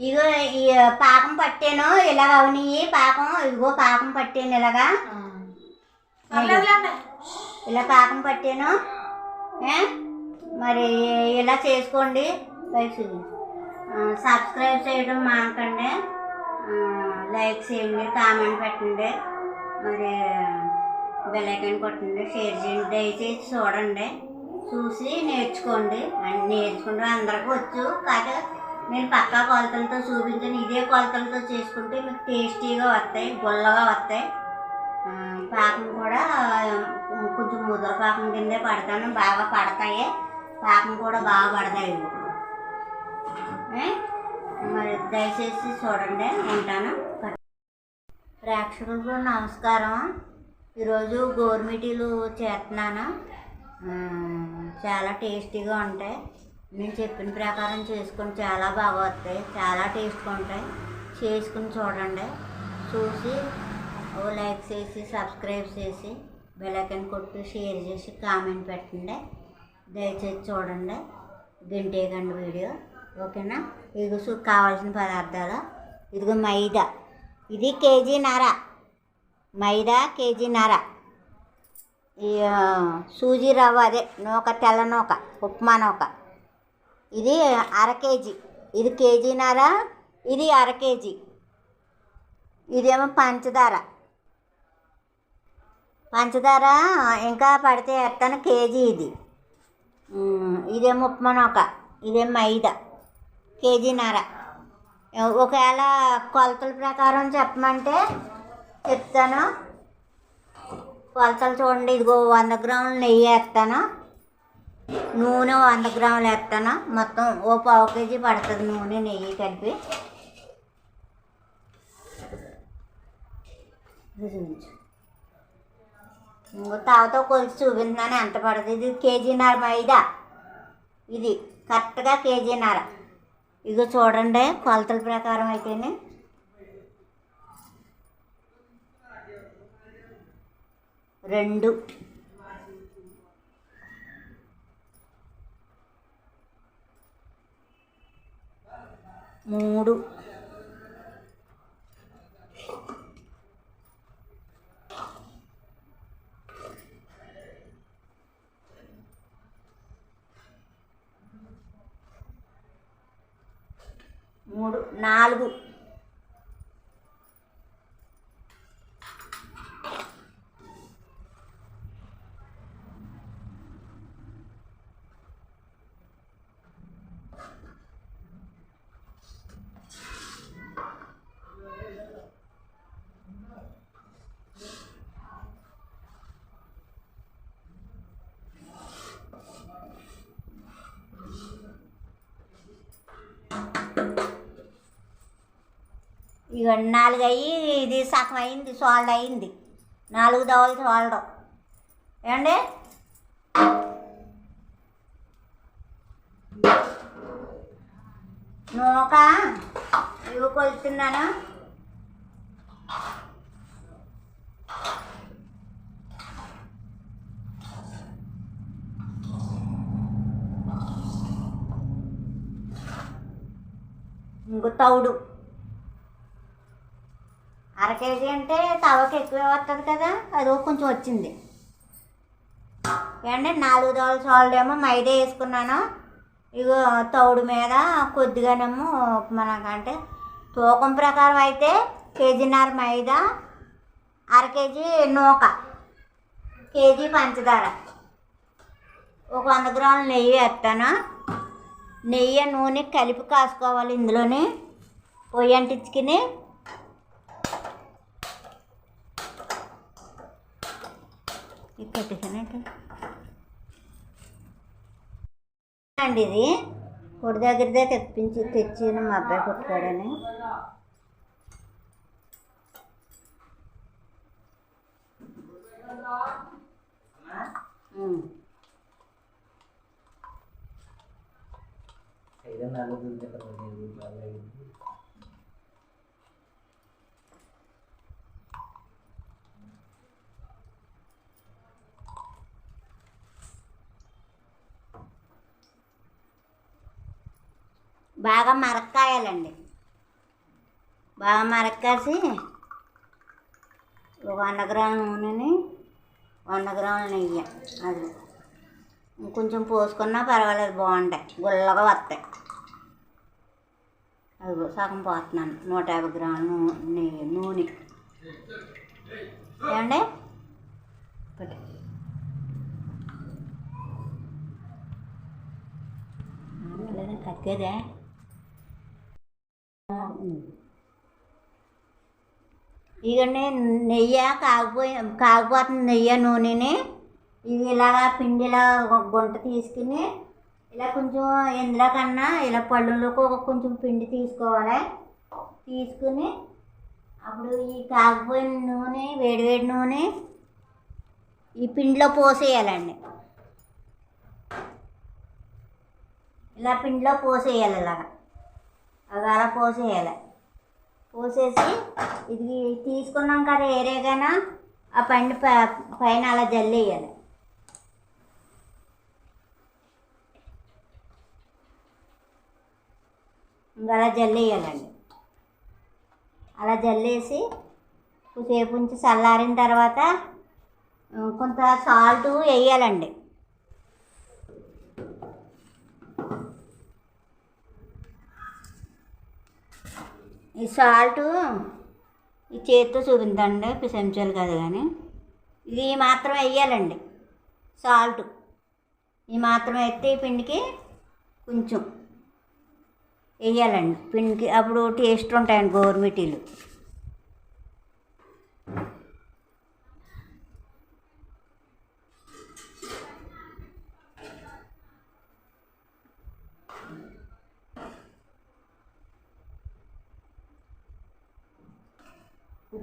ఇగో ఈ పాకం పట్టాను ఇలాగ అవనివి పాకం ఇదిగో పాకం పట్టాను ఇలాగా ఇలా పాకం పట్టాను? మరి ఇలా చేసుకోండి. సబ్స్క్రైబ్ చేయడం మానకండి. లైక్ చేయండి కామెంట్ పెట్టండి. మరి బెల్లైకన్ కొట్టండి షేర్ చేయండి. దయచేసి చూడండి. చూసి నేర్చుకోండి. అండ్ నేర్చుకుంటే అందరికీ వచ్చు. కాకపోతే నేను పక్కా కొలతలతో చూపించాను. ఇదే కొలతలతో చేసుకుంటే మీకు టేస్టీగా వస్తాయి గుల్లగా వస్తాయి. పాకం కూడా కొంచెం ముద్ర పాకం కిందే పడతాను. బాగా పడతాయి. పాకం కూడా బాగా పడతాయి. మరి దయచేసి చూడండి ఉంటాను ప్రేక్షకులకు నమస్కారం. ఈరోజు గోరుమిటీలు చేస్తున్నాను. చాలా టేస్టీగా ఉంటాయి. నేను చెప్పిన ప్రకారం చేసుకొని చాలా బాగా వస్తాయి చాలా టేస్ట్గా ఉంటాయి. చేసుకుని చూడండి. చూసి ఓ లైక్ చేసి సబ్స్క్రైబ్ చేసి బెలైకన్ కొట్టి షేర్ చేసి కామెంట్ పెట్టండి. దయచేసి చూడండి. గంటేగండి వీడియో. ఓకేనా? ఇదిగో కావాల్సిన పదార్థాలు. ఇదిగో మైదా. ఇది కేజీ నర. మైదా కేజీ ఈ సూజీ రవ్వ అదే. నూక తెల్ల నూక. ఉప్మా నూక. ఇది అర కేజీ. ఇది కేజీన్నర ఇది అర కేజీ. ఇదేమో పంచదార. పంచదార ఇంకా పడితే వేస్తాను కేజీ ఇది. ఇదేమో ఉప్మా నూక ఇదేమో మైదా. కేజీనార ఒకవేళ కొలతల ప్రకారం చెప్పమంటే చెప్తాను కొలతలు చూడండి ఇదిగో వంద గ్రాములు నెయ్యి వేస్తాను నూనె వంద గ్రాములు వేస్తాను మొత్తం ఓ పావు కేజీ పడుతుంది నూనె నెయ్యి కలిపి. ఇంకో తావతో కొలిచి చూపించాను ఎంత పడుతుంది? ఇది కేజీన్నర మైదా. ఇది కరెక్ట్గా కేజీన్నర. ఇదిగో చూడండి కొలతల ప్రకారం అయితేనే. రెండు. మూడు. మూడు. నాలుగు. ఇక నాలుగు అయ్యి ఇది సగం అయింది సోల్డ్ అయింది. నాలుగు దవలు సోల్డం ఏమండి? నూక ఇవి కొలుతున్నాను. ఇంకో తౌడు. అర కేజీ అంటే తవకి ఎక్కువే వస్తుంది కదా అది కొంచెం వచ్చింది. ఏమంటే నాలుగు దోల సాల్ట్ ఏమో మైదా వేసుకున్నాను. ఇగో తౌడు మీద కొద్దిగానేమో మనకంటే తూకం ప్రకారం అయితే కేజీన్నర మైదా అర కేజీ నూక కేజీ పంచదార. ఒక వంద గ్రాముల నెయ్యి వేస్తాను. నెయ్యి నూనె కలిపి కాసుకోవాలి ఇందులోనే. పొయ్యి అంటించుకుని పెట్టేసానంటే అండి ఇది కొడి దగ్గరదే తెప్పించి తెచ్చిన మా అబ్బాయి కొట్టుకోడని. ఐదు నాలుగు బాగా మరక్కాయాలండి. బాగా మరక్కాసి ఒక వంద గ్రాముల నూనెని వంద గ్రాముల నెయ్యి అది. ఇంకొంచెం పోసుకున్నా పర్వాలేదు బాగుంటాయి. గుల్లగా వస్తాయి. అదిగో సగం పోతున్నాను నూట యాభై గ్రాముల నూనె నెయ్యి నూనె. ఏమండి? పెట్టు. ఇక నేను నెయ్యి కాగిపోయి కాగిపోతుంది నెయ్యి నూనెని ఇవి ఇలాగా పిండిలా గుంట తీసుకుని ఇలా కొంచెం ఇందులో కన్నా ఇలా పళ్ళులోకి ఒక కొంచెం పిండి తీసుకోవాలి. తీసుకుని అప్పుడు ఈ కాగిపోయిన నూనె వేడివేడి నూనె ఈ పిండిలో పోసేయాలండి. ఇలా పిండిలో పోసేయాలి ఇలాగా అది అలా పోసేయాలి. పోసేసి ఇది తీసుకున్నాం కదా ఏరేగానా ఆ పండు ప- పైన అలా జల్లేయాలి. ఇంకా అలా జల్లేయాలండి. అలా జల్లేసి కొద్దిసేపు ఉంచి చల్లారిన తర్వాత కొంత సాల్ట్ వేయాలండి. ఈ సాల్ట్ ఈ చేతితో చూపించండి చెంచాలు కాదు కానీ. ఇది మాత్రం వేయాలండి సాల్ట్. ఈ మాత్రం వేస్తే ఈ పిండికి కొంచెం వేయాలండి. పిండికి అప్పుడు టేస్ట్ ఉంటాయండి గోరుమిటీలు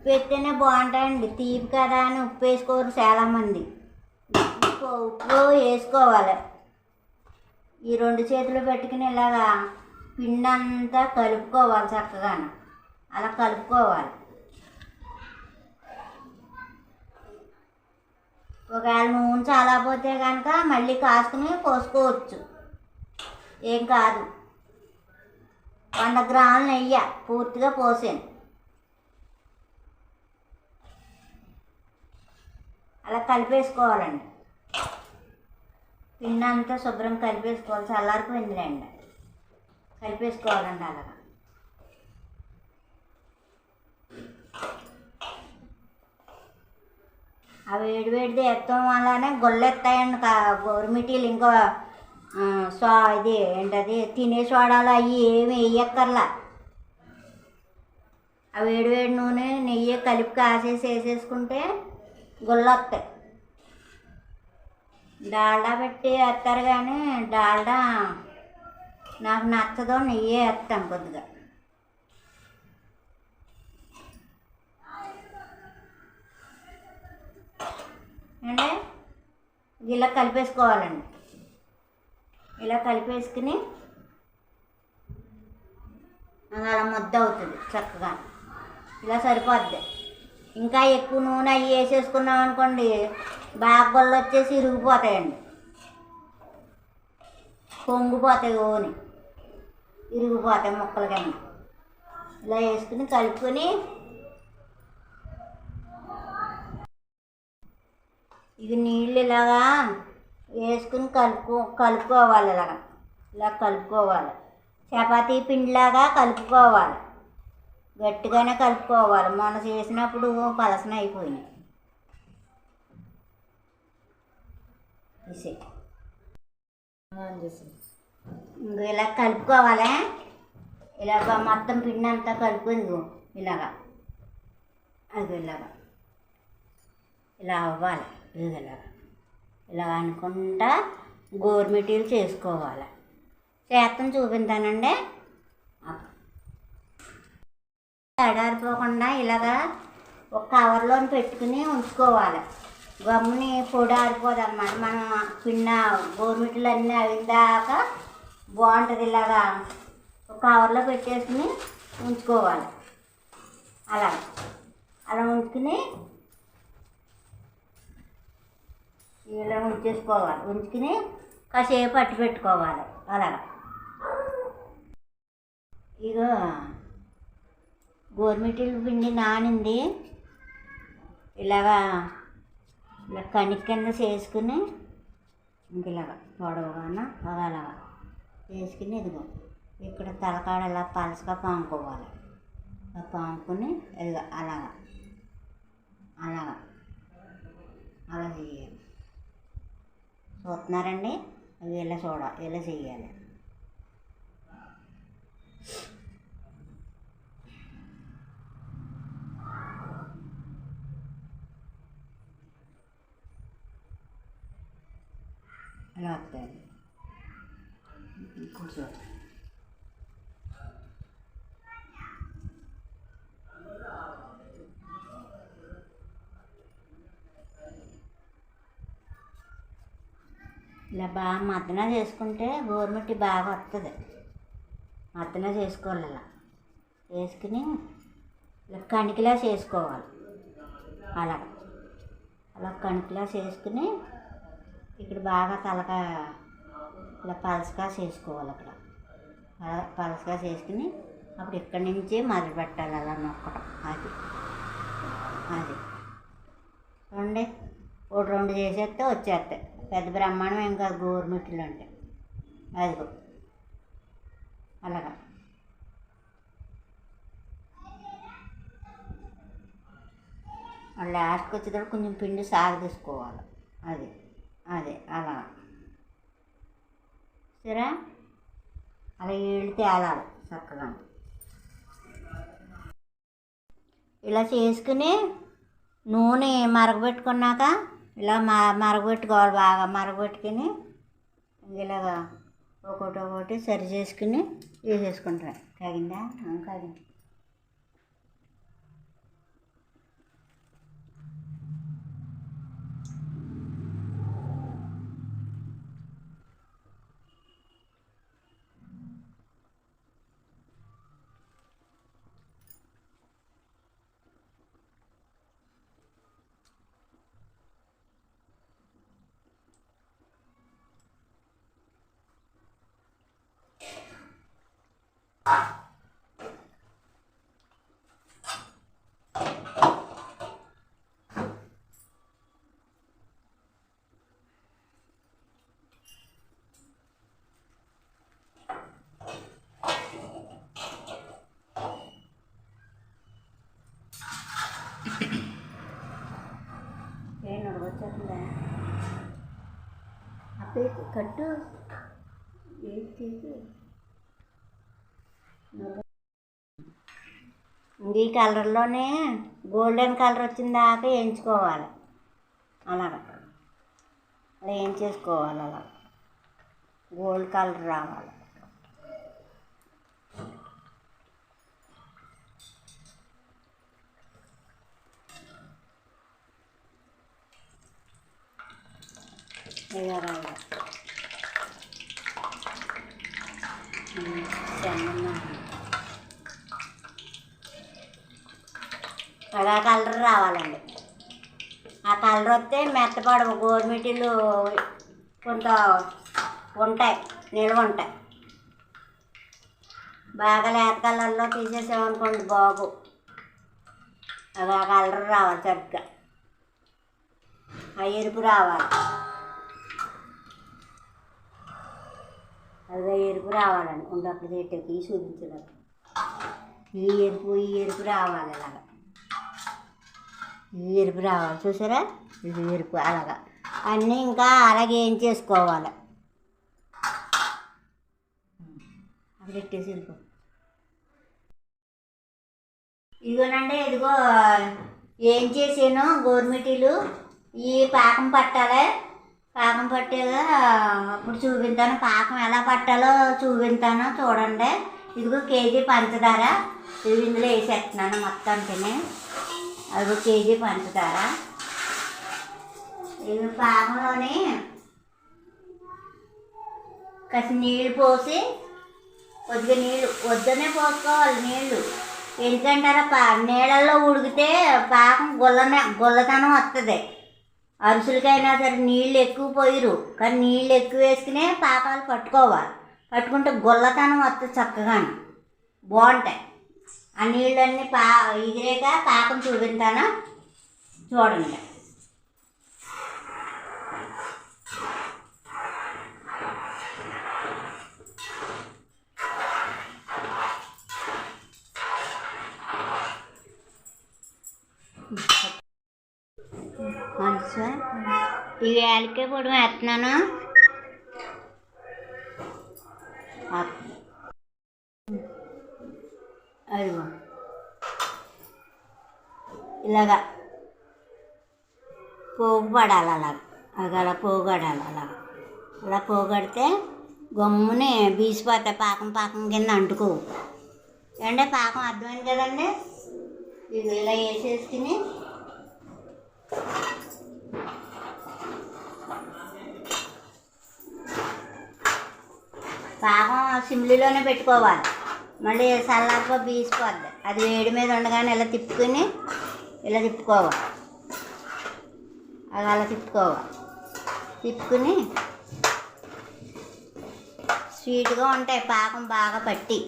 ఉప్పు వేస్తేనే బాగుంటాయండి. తీపి కదా అని ఉప్పు వేసుకోరు చాలామంది. ఉప్పు ఉప్పు వేసుకోవాలి. ఈ రెండు చేతులు పెట్టుకుని ఇలాగా పిండి అంతా కలుపుకోవాలి చక్కగా అలా కలుపుకోవాలి. ఒకవేళ నూనె చాలా పోతే కనుక మళ్ళీ కాసుకుని పోసుకోవచ్చు. ఏం కాదు. వంద గ్రాములు నెయ్యి పూర్తిగా పోసాను అలా కలిపేసుకోవాలండి. పిండి అంతా శుభ్రం కలిపేసుకోవాలి. చల్లారిపోయిందిలేండి. కలిపేసుకోవాలండి అలా ఆ వేడి వేడిది ఎత్తం వల్లనే గొల్లెత్తాయండి కా- గోరుమిటీలు ఇంకో సో ఇది ఏంటది? తినే సోడాలు అవి ఏమి వేయక్కర్లా ఆ వేడి వేడి నూనె నెయ్యి కలిపి కాసేసి వేసేసుకుంటే గుల్లొస్తాయి డాల్డా పెట్టి వేస్తారు కానీ డాల్డా నాకు నచ్చదో నెయ్యి వేస్తాను కొద్దిగా. అంటే ఇలా కలిపేసుకోవాలండి. ఇలా కలిపేసుకుని అలా ముద్ద అవుతుంది చక్కగా. ఇలా సరిపోద్ది. ఇంకా ఎక్కువ నూనె అవి వేసేసుకున్నాం అనుకోండి బాగా వచ్చేసి ఇరిగిపోతాయండి. పొంగిపోతాయి ఓని. ఇరిగిపోతాయి ముక్కల కింద. ఇలా వేసుకుని కలుపుకొని ఇది నీళ్ళు ఇలాగా వేసుకుని కలుపు కలుపుకోవాలి ఇలాగా. ఇలా కలుపుకోవాలి. చపాతీ పిండిలాగా కలుపుకోవాలి. గట్టిగానే కలుపుకోవాలి. మొన్న చేసినప్పుడు పలసన అయిపోయినాయి. ఇంకో ఇలా కలుపుకోవాలి. ఇలాగ మొత్తం పిండి అంతా కలుపుకుంది ఇలాగా. అది ఇలాగా. ఇలా అవ్వాలి. ఇది ఇలాగా. ఇలా అనుకుంటా గోరుమిటీలు చేసుకోవాలి. చేతను చూపించానండి. తడారిపోకుండా ఇలాగా ఒక కవర్లోని పెట్టుకుని ఉంచుకోవాలి. గమ్ముని పొడి ఆరిపోదు అనమాట మనం పిన్న గోరుమిట్లు అన్నీ దాకా బాగుంటుంది ఇలాగా ఒక కవర్లో పెట్టేసుకుని ఉంచుకోవాలి. అలా. అలా ఉంచుకుని ఇలా ఉంచేసుకోవాలి. ఉంచుకుని కాసేపు పట్టి పెట్టుకోవాలి. అలాగా. ఇగో గోరుమిటీల పిండి నానింది. ఇలాగా ఇలా కణిక కింద చేసుకుని ఇంక ఇలాగా పొడవుగాన అలాగా చేసుకుని ఇదిగో ఇక్కడ తలకాడ ఇలా పలసగా పాముకోవాలి. ఇలా పాముకుని ఇదిగో అలాగా అలాగా అలా చేయాలి. చూస్తున్నారండి? అవి ఇలా చూడ ఇలా చేయాలి. అలా వస్తాయి కూర్చో ఇలా బాగా మద్దన చేసుకుంటే గోరుమిట్టి బాగా వస్తుంది మద్దన చేసుకోవాలి అలా వేసుకుని ఇలా కణికిలా చేసుకోవాలి. అలా అలా కణికిలా చేసుకుని ఇక్కడ బాగా తలక ఇలా పలసగా చేసుకోవాలి అక్కడ. అలా పలసగా చేసుకుని అప్పుడు ఇక్కడి నుంచే మొదలు పెట్టాలి అలా నొక్కడం అది. అది. చూడండి. ఒకటి రెండు చేసేస్తే వచ్చేస్తాయి. పెద్ద బ్రహ్మాండం ఇంకా కాదు గోరుమిట్లు అంటే. అదిగో. అలాగా. లాస్ట్కి వచ్చేటప్పుడు కొంచెం పిండి సాగ తీసుకోవాలి అది. అదే అలా. సరే అలా వెళితే అలా చక్కగా. ఇలా చేసుకుని నూనె మరగబెట్టుకున్నాక ఇలా మ మరగబెట్టుకోవాలి బాగా మరగబెట్టుకుని ఇలాగా ఒకటి ఒకటి సరి చేసుకుని వేసేసుకుంటారు. తగిందా? తగింది. అప్పే కట్టు ఈ కలర్లోనే గోల్డెన్ కలర్ వచ్చిన దాకా వేయించుకోవాలి. అలాగ. అలా వేయించేసుకోవాలి అలా. గోల్డ్ కలర్ రావాలి. ఇలా అలా కలర్ రావాలండి. ఆ కలర్ వస్తే మెత్తపడవు గోరుమిటీలు కొంత ఉంటాయి నిల్వ ఉంటాయి. బాగా లేత కలర్లో తీసేసామనుకోండి బాబు. అది ఆ కలర్ రావాలి సరిగ్గా. ఆ ఎరుపు రావాలి. అదిగా ఎరుపు రావాలని ఉండప్పుడు పెట్టేకి చూపించలేదు ఈ ఎరుపు ఈ ఎరుపు రావాలి అలాగా. ఈ ఎరుపు రావాలి. చూసారా? ఇది ఎరుపు అలాగా. అన్నీ ఇంకా అలాగే ఏం చేసుకోవాలి? అప్పుడు పెట్టేసి వెళ్ళిపో ఇదిగోనండి ఇదిగో ఏం చేసాను? గోరుమిటీలు ఈ పాకం పట్టాలి. పాకం పట్టేగా అప్పుడు చూపిస్తాను పాకం ఎలా పట్టాలో చూపిస్తాను చూడండి. ఇదిగో కేజీ పంచదార. ఇవి ఇందులో వేసేస్తున్నాను మొత్తం తిని అదిగో కేజీ పంచదార. ఇది పాకంలోని కాసి నీళ్ళు పోసి కొద్దిగా నీళ్ళు వద్దనే పోసుకోవాలి నీళ్ళు. ఎందుకంటారా పా నీళ్ళల్లో ఉడికితే పాకం గుల్లనే గుల్లతనం వస్తుంది అరుసులకైనా సరే నీళ్ళు ఎక్కువ పోయిరు. కానీ నీళ్ళు ఎక్కువ వేసుకునే పాపాలు పట్టుకోవాలి. పట్టుకుంటే గుల్లతనం వస్తుంది చక్కగాను. బాగుంటాయి. ఆ నీళ్ళన్నీ పా ఎగిరేక పాకం చూపించాను చూడండి. ఈ పొడి వేస్తున్నాను. అదిగో. ఇలాగా పోగు పడాలి అలాగ. అది అలా పోగడాలి అలాగ. అలా పోగడితే గమ్ముని బీసిపోతాయి పాకం పాకం కింద అంటుకో అంటే పాకం అర్థమైంది కదండి? ఇది ఇలా వేసేసుకుని పాకం సిమ్లీలోనే పెట్టుకోవాలి. మళ్ళీ చల్లారిపో బీసిపోద్ది అది వేడి మీద ఉండగానే ఇలా తిప్పుకొని ఇలా తిప్పుకోవాలి. అది అలా తిప్పుకోవాలి. తిప్పుకుని స్వీట్గా ఉంటాయి. పాకం బాగా పట్టి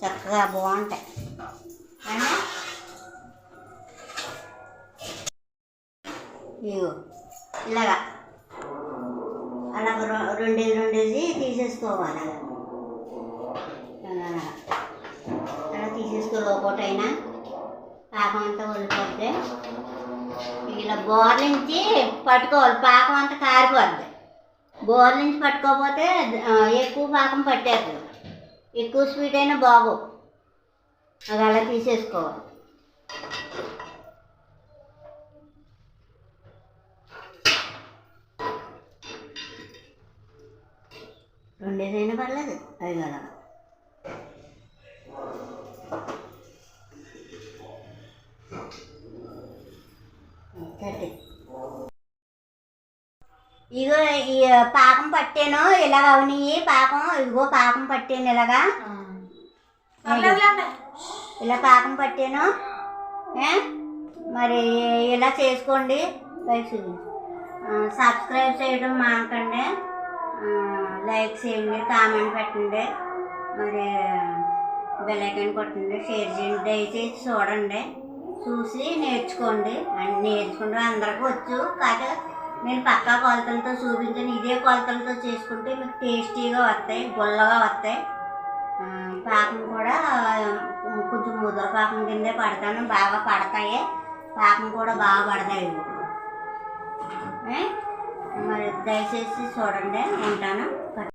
చక్కగా బాగుంటాయి. ఇగో ఇలాగా. అలాగ రెండేది రెండేది తీసేసుకోవాలి. అలా అలాగా అలా ఒకటైనా పాకం అంతా వదిలిపోద్ది ఇలా బోర్ నుంచి పట్టుకోవాలి. పాకం అంతా కారిపోద్ది. బోర్ నుంచి పట్టుకోకపోతే ఎక్కువ పాకం పట్టేస్తుంది. ఎక్కువ స్వీట్ అయినా బాగు అది అలా తీసేసుకోవాలి. రెండేదైనా పర్లేదు. అది కదా. పాకం పట్టాను ఇలాగ అవనివి పాకం ఇదిగో పాకం పట్టాను ఇలాగా. ఇలా పాకం పట్టాను? మరి ఇలా చేసుకోండి. సబ్స్క్రైబ్ చేయడం మానకండి. లైక్ చేయండి కామెంట్ పెట్టండి. మరి బెల్ ఐకాన్ కొట్టండి షేర్ చేయండి. దయచేసి చూడండి. చూసి నేర్చుకోండి. అండ్ నేర్చుకుంటే అందరికీ వచ్చు. కాకపోతే నేను పక్కా కొలతలతో చూపించాను ఇదే కొలతలతో చేసుకుంటే మీకు టేస్టీగా వస్తాయి గుల్లగా వస్తాయి. పాకం కూడా కొంచెం ముద్ర పాకం కిందే పడతాను. బాగా పడతాయి. పాకం కూడా బాగా పడతాయి. మరి దయచేసి చూడండి ఉంటాను